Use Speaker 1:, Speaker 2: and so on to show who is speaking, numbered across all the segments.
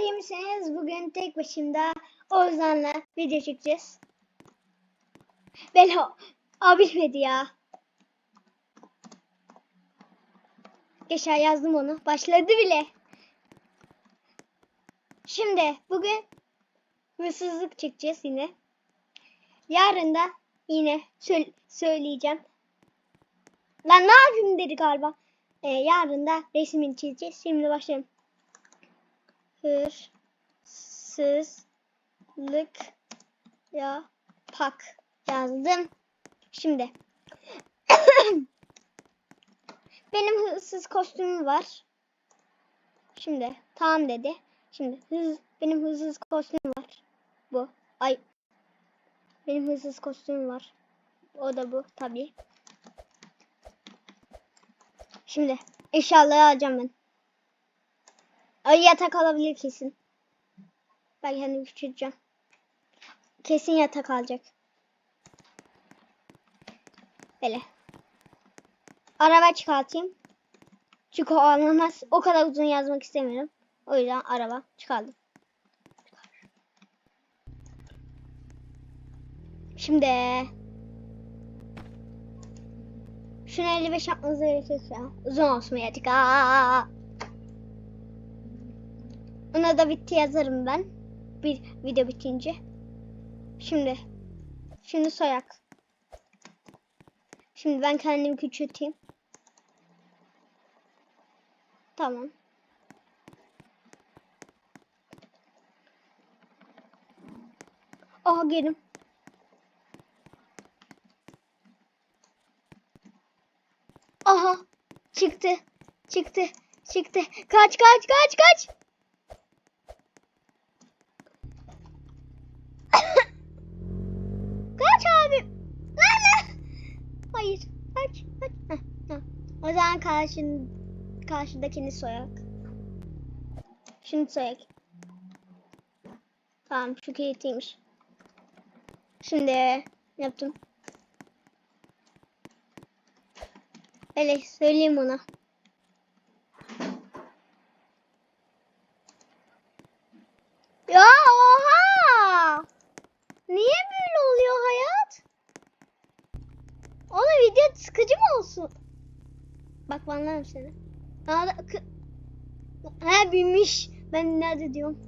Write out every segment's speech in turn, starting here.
Speaker 1: iyi misiniz? Bugün tek başımda Ozan'la video çekeceğiz. Belo. Aa bitmedi ya. Geçen yazdım onu. Başladı bile. Şimdi bugün hırsızlık çekeceğiz yine. Yarın da yine söyle- söyleyeceğim. Lan ne yapayım dedi galiba. Ee, yarın da resmini çizeceğiz. Şimdi başlayalım. Hırsızlık yapak yazdım. Şimdi benim hırsız kostümüm var. Şimdi tamam dedi. Şimdi hız benim hırsız kostümüm var. Bu. Ay. Benim hırsız kostümüm var. O da bu tabii. Şimdi inşallah alacağım ben. Ay yatak alabilir kesin. Ben kendim küçülteceğim. Kesin yatak alacak. Böyle. Araba çıkartayım. Çünkü o anlamaz. O kadar uzun yazmak istemiyorum. O yüzden araba çıkardım. Şimdi şunu 55 yapmanız gerekirse uzun olsun yatık. Aa! Ona da bitti yazarım ben. Bir video bitince. Şimdi şimdi soyak. Şimdi ben kendimi küçülteyim. Tamam. Aha gelin. Aha çıktı. Çıktı. Çıktı. Kaç kaç kaç. kaç O zaman karşın, karşıdakini soyak. Şunu soyak. Tamam şu kilitliymiş. Şimdi yaptım. Öyle söyleyeyim ona. Ya oha! Niye böyle oluyor hayat? Ona video sıkıcı mı olsun? Bak banlarım seni. Kı- ha binmiş. Ben nerede diyorum.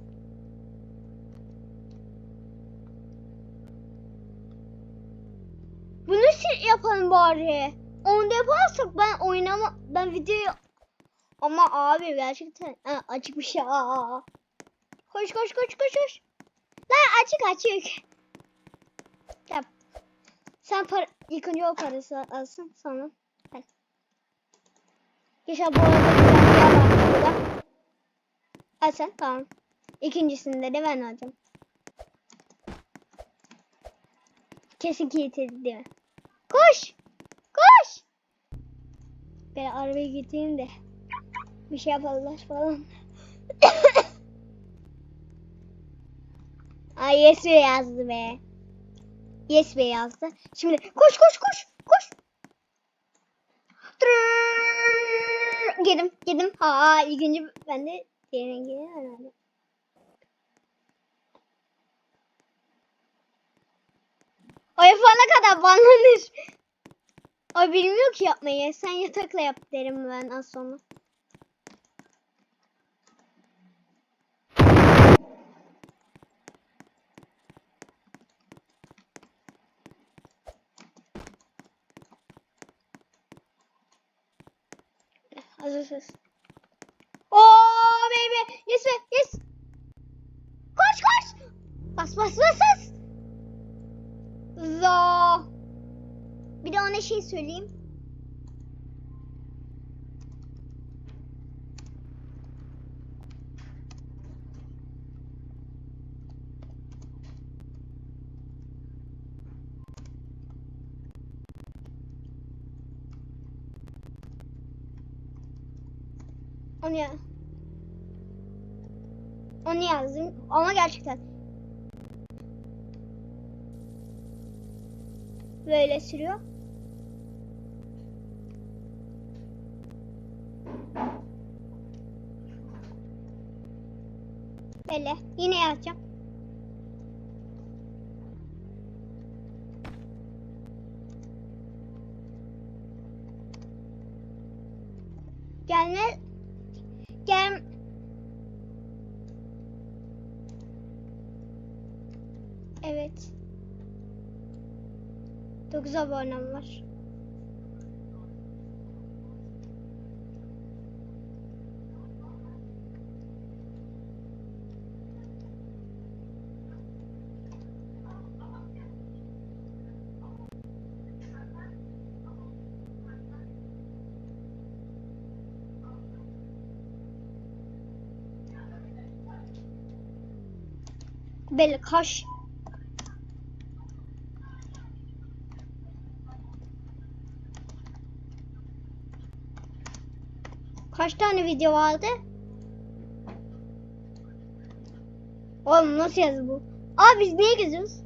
Speaker 1: Bunu şey yapalım bari. Onu da yaparsak ben oynama ben videoyu ama abi gerçekten ha, açıkmış ya. Koş koş koş koş koş. Lan açık açık. Yap. Sen para, önce o parası alsın sonra. Yaşa bu arada güzel bir yer burada. Al sen tamam. İkincisinde de ben alacağım. Kesin kilitledi? Koş! Koş! Ben arabaya gideyim de bir şey yaparlar falan. Ay yes be yazdı be. Yes be yazdı. Şimdi koş koş koş koş. Tırrrr. Girdim girdim. Ha ilk önce ben de diğerine gireyim herhalde. O yapana kadar banlanır. O bilmiyor ki yapmayı. Sen yatakla yap derim ben az sonra. Hazırsınız. Oh baby. Yes be. Yes. Koş koş. Bas bas bas bas. Zo. Bir de ona şey söyleyeyim. Onu ya. Onu yazdım ama gerçekten böyle sürüyor. Böyle yine yazacağım. Gelme gel Evet. 9 abonem var. Böyle kaş. Kaç tane video vardı? Oğlum nasıl yazı bu? Aa biz niye geziyoruz?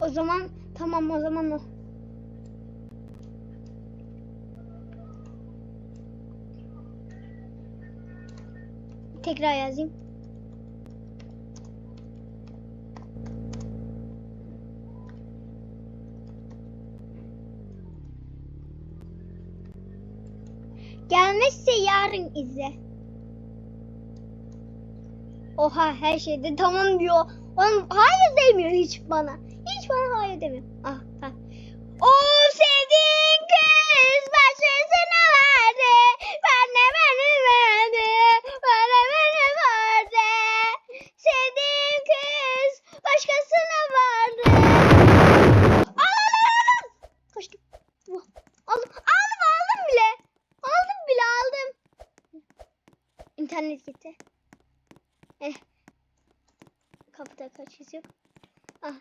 Speaker 1: O zaman tamam o zaman o. Tekrar yazayım. Yarın izle. Oha her şeyde tamam diyor. Oğlum hayır demiyor hiç bana. Hiç bana hayır demiyor. Ah, ha. O sevdiğin kız başkasına İnternet gitti. Eh. Kapıda kaçış yok. Ah.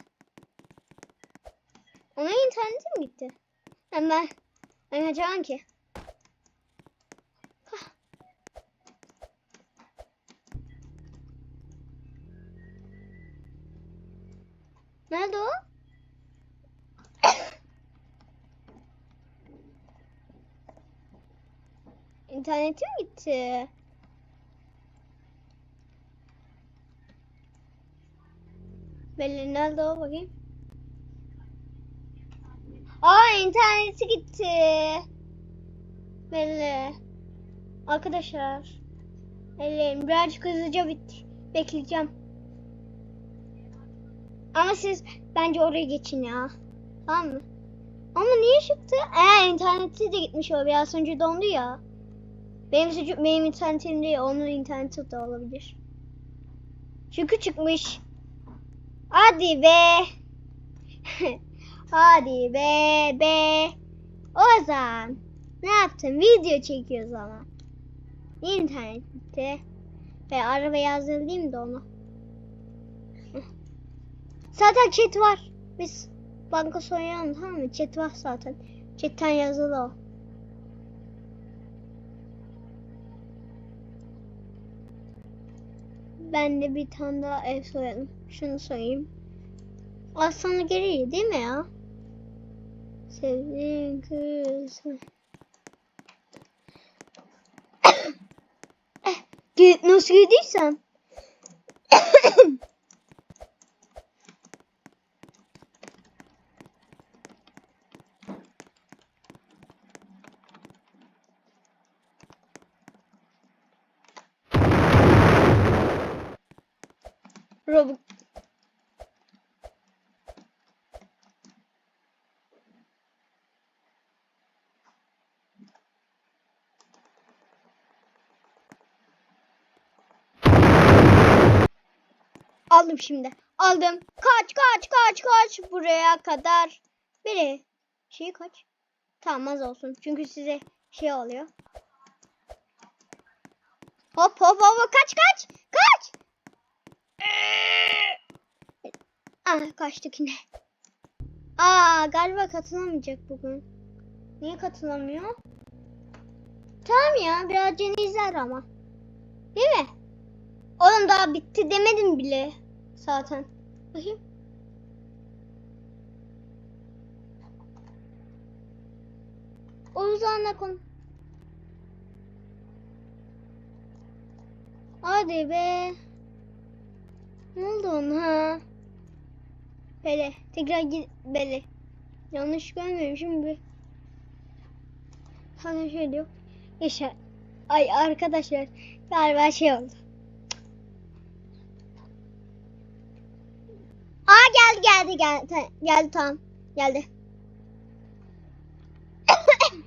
Speaker 1: Ona interneti mi gitti? Ben ben ben kaçamam ki. Hah. Nerede o? İnternetim gitti. Belli nerede o bakayım. Aa interneti gitti. Belli. Arkadaşlar. Belli. Birazcık hızlıca bit bekleyeceğim. Ama siz bence oraya geçin ya. Tamam mı? Ama niye çıktı? Ee interneti de gitmiş o biraz önce dondu ya. Benim suçum benim internetim değil onun interneti de olabilir. Çünkü çıkmış. Hadi be. Hadi be be. Ozan. Ne yaptın? Video çekiyoruz ama. İnternette. Ve arabaya hazırlayayım da onu. Zaten chat var. Biz banka soyalım tamam mı? Chat var zaten. Chatten yazılı o. Ben de bir tane daha ev soyalım. Şunu soyayım. Aslında gereği değil mi ya? Sevdiğin kız. Ge- Nasıl girdiysen? Aldım şimdi. Aldım. Kaç kaç kaç kaç buraya kadar. Biri. Şey kaç? Tamam az olsun. Çünkü size şey oluyor. Hop hop hop kaç kaç. Kaç. Ah kaçtık yine. Aa galiba katılamayacak bugün. Niye katılamıyor? Tamam ya biraz izler ama. Değil mi? Oğlum daha bitti demedim bile zaten. Bakayım. Oğuzhan'la kon. Hadi be. Ne oldu ona? Bele. Tekrar git. Bele. Yanlış görmemişim bir. Sana şey diyor. Yaşa. Ay arkadaşlar. Galiba şey oldu. Aa geldi geldi geldi. Ta- Geldi tamam. Geldi.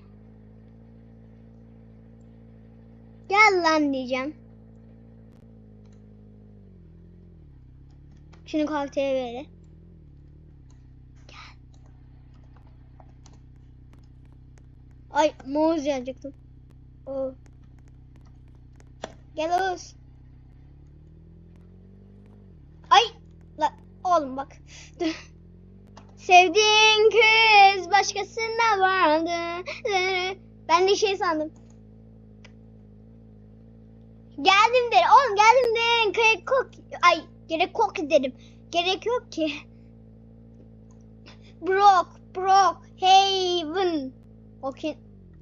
Speaker 1: Gel lan diyeceğim. Şunu verin. Gel. Ay Moğuz yazacaktım. Oo. Gel Oğuz. Ay. La, oğlum bak. Sevdiğin kız başkasında vardı. Ben de şey sandım. Geldim der. Oğlum geldim der. Gerek yok. Ay gerek yok dedim. Gerek yok ki. Brock, Brock, Haven. Okey.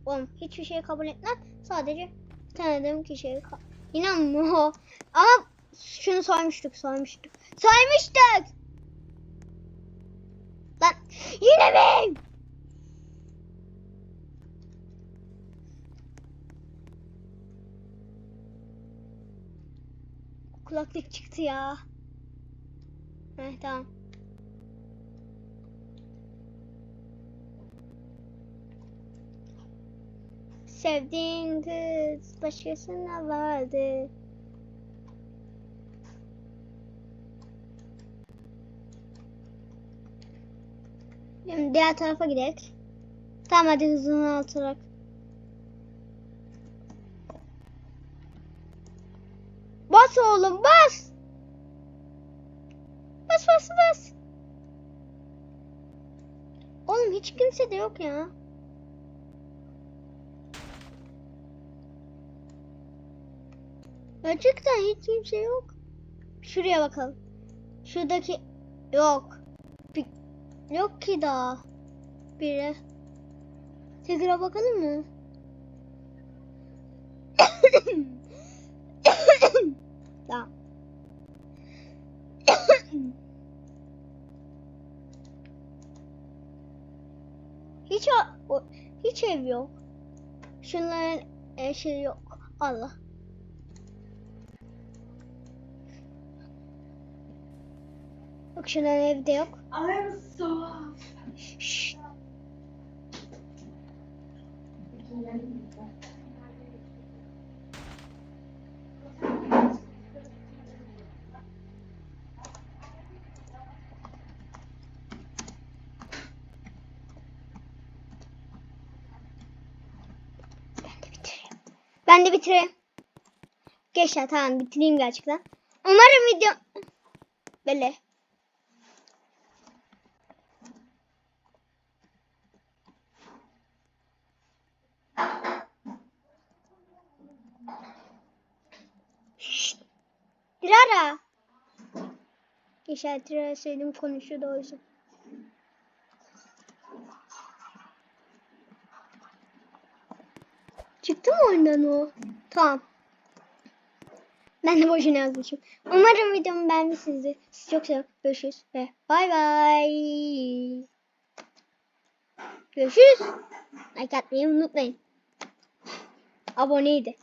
Speaker 1: Oğlum hiçbir şey kabul etmem. Sadece tanıdığım kişiyi kabul. İnanmıyor. Ama şunu soymuştuk, soymuştuk. Soymuştuk. Yine mi? Kulaklık çıktı ya. Heh, tamam. Sevdiğin kız başkasına vardı. Diğer tarafa gidelim. Tamam hadi hızını atarak. Bas oğlum bas. Bas bas bas. Oğlum hiç kimse de yok ya. Gerçekten hiç kimse yok. Şuraya bakalım. Şuradaki yok. Yok ki daha. Biri. Tekrar bakalım mı? tamam. hiç hiç ev yok. Şunların eşi yok. Allah. Şunların evde yok.
Speaker 2: I'm so
Speaker 1: Şşş. Ben de bitireyim. Ben de bitireyim. Geçler tamam bitireyim gerçekten. Umarım video... Böyle. Dilara söyledim konuşuyordu o yüzden. Çıktı mı oyundan o? Tamam. Ben de boşuna yazmışım. Umarım videomu beğenmişsinizdir. Sizi çok seviyorum. Görüşürüz ve bay bay. Görüşürüz. Like atmayı unutmayın. Aboneydi.